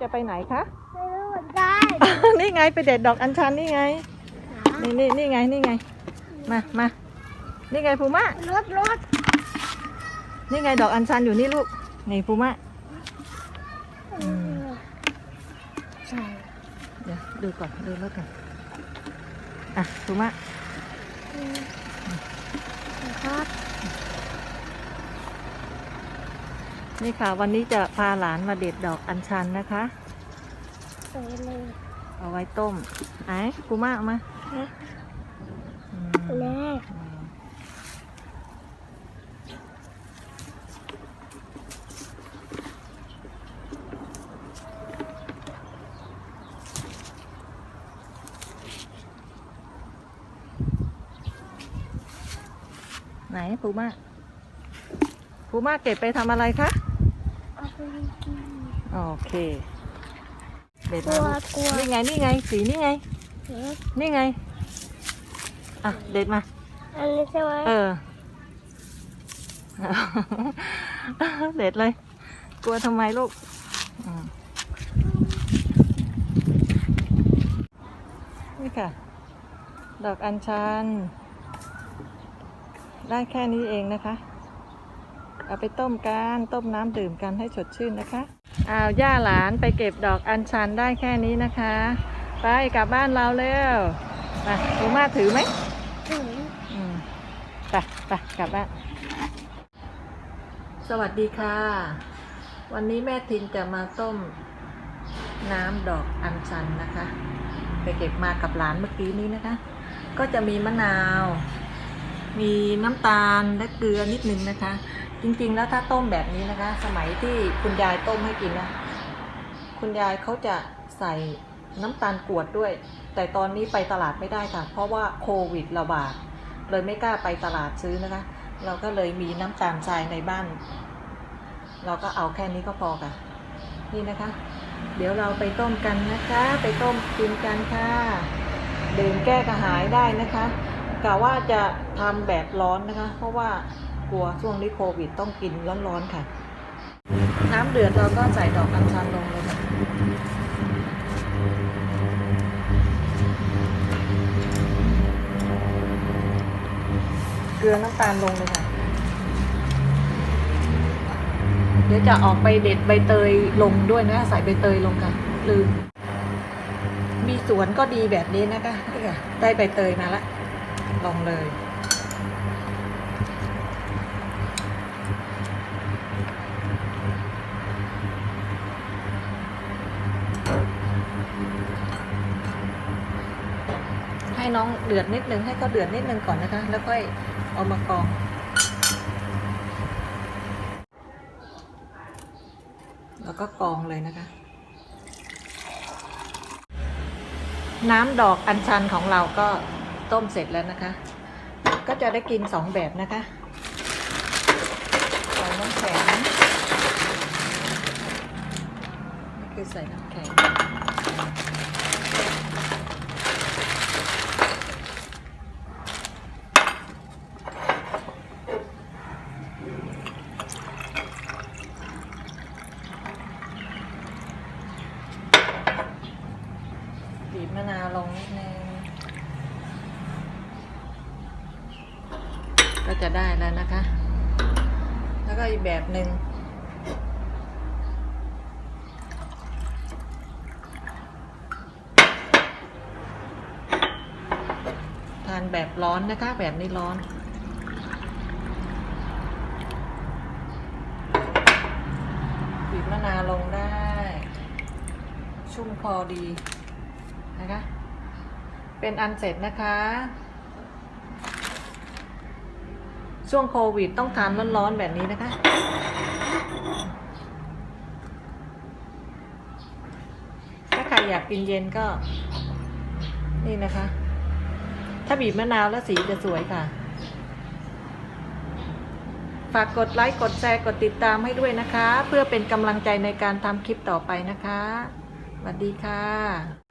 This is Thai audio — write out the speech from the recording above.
จะไปไหนคะไม่รู้เหมือนกันนี่ไงไปเด็ดดอกอัญชันนี่ไง นี่นี่นี่ไงนี่ไง มามานี่ไงภูมะรถรถนี่ไงดอกอัญชันอยู่นี่ลูกนี่ภูมะใช่เดี๋ยวดูก่อนดูรถก่อนอะภูมะครับ นี่ค่ะ วันนี้จะพาหลานมาเด็ดดอกอัญชันนะคะ สวยเลยเอาไว้ต้มไอ้ภูมะเอามานะอืมแม่อืมไหนภูมะภูมะเก็บไปทำอะไรคะเอาไปกิน โอเคเด็ดกลัมาวกลัว นี่ไง นี่ไง สีนี่ไงเอ๊ะนี่ไง อะ เด็ดมา อันนี้ใช่ไหมเออ เด็ดเลย กลัวทำไมลูกอืมนี่ค่ะ ดอกอัญชัน ได้แค่นี้เองนะคะ เอาไปต้มกันต้มน้ำดื่มกันให้สดชื่นนะคะอ้าวย่าหลานไปเก็บดอกอัญชันได้แค่นี้นะคะ ไปกลับบ้านเราเร็วมาดูมาถือไหมถึงอืมไปไปกลับบ้านสวัสดีค่ะ วันนี้แม่ทินจะมาต้มน้ำดอกอัญชันนะคะ ไปเก็บมากับหลานเมื่อกี้นี้นะคะ ก็จะมีมะนาว มีน้ำตาลและเกลือนิดนึงนะคะ จริงๆแล้วถ้าต้มแบบนี้นะคะ สมัยที่คุณยายต้มให้กินนะ คุณยายเขาจะใส่น้ำตาลกวดด้วย แต่ตอนนี้ไปตลาดไม่ได้ค่ะ เพราะว่าโควิดระบาด เลยไม่กล้าไปตลาดซื้อนะคะ เราก็เลยมีน้ำตาลทรายในบ้าน เราก็เอาแค่นี้ก็พอค่ะ นี่นะคะ เดี๋ยวเราไปต้มกันนะคะ ไปต้มกินกันค่ะดื่มแก้กระหายได้นะคะกะว่าจะทำแบบร้อนนะคะ เพราะว่า กลัวช่วงนี้โควิดต้องกินร้อนๆค่ะ น้ำเดือดเราก็ใส่ดอกอัญชันลงเลยค่ะเกลือน้ำตาลลงเลยค่ะ เดี๋ยวจะออกไปเด็ดใบเตยลงด้วยนะ ใส่ใบเตยลงค่ะลืมมีสวนก็ดีแบบนี้นะคะนี่ค่ะได้ใบเตยมาละลองเลย ให้น้องเดือดนิดนึงให้เขาเดือดนิดนึงก่อนนะคะ แล้วค่อยเอามากรอง แล้วก็กรองเลยนะคะ น้ำดอกอัญชันของเราก็ต้มเสร็จแล้วนะคะ ก็จะได้กินสองแบบนะคะใส่น้ำแข็งนี่คือใส่น้ำแข็ง บีบมะนาวลงนิดนึง ก็จะได้แล้วนะคะ แล้วก็อีกแบบหนึ่งทานแบบร้อนนะคะ แบบนี้ร้อนบีบมะนาวลงได้ ชุ่มคอดี นะคะ เป็นอันเสร็จนะคะ ช่วงโควิดต้องทานร้อนๆแบบนี้นะคะ ถ้าใครอยากกินเย็นก็ นี่นะคะ ถ้าบีบมะนาวแล้วสีจะสวยค่ะ ฝากกดไลค์ กดแชร์ กดติดตามให้ด้วยนะคะ เพื่อเป็นกำลังใจในการทำคลิปต่อไปนะคะสวัสดีค่ะ